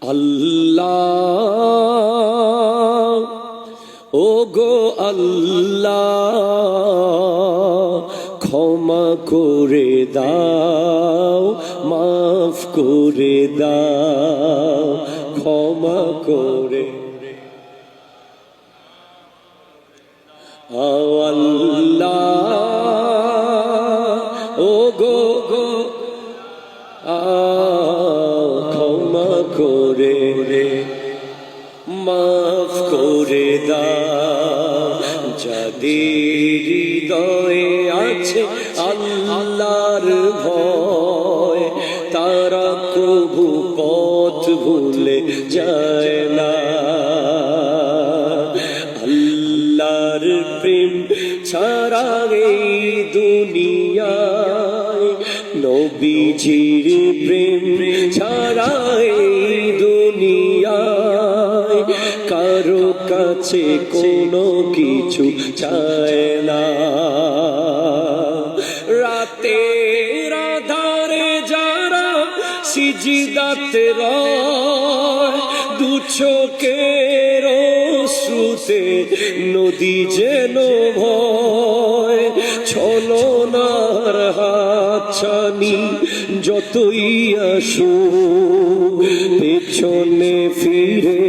আল্লাহ। ও গো আল্লাহ ক্ষমা করে দাও মাফ করে দাও ক্ষমা করে আল্লাহ। করে, মাফ করে দাও। যাদের হৃদয়ে আছে আল্লাহর ভয়, তারা কবু পথ ভুলে যায় না। আল্লাহর প্রেম ছাড়া এই দুনিয়ায় নবীজির প্রেম ছাড়া এই দুনিয়ায়। কারও কাছে কোনো কিছু চায় না। রাতে রাধারে যারা সিজিদাতে রয়, দু চোখের শ্রুতে নদী যেন ভয়, ছলনার হাতছানি যতই আসো পেছনে ফিরে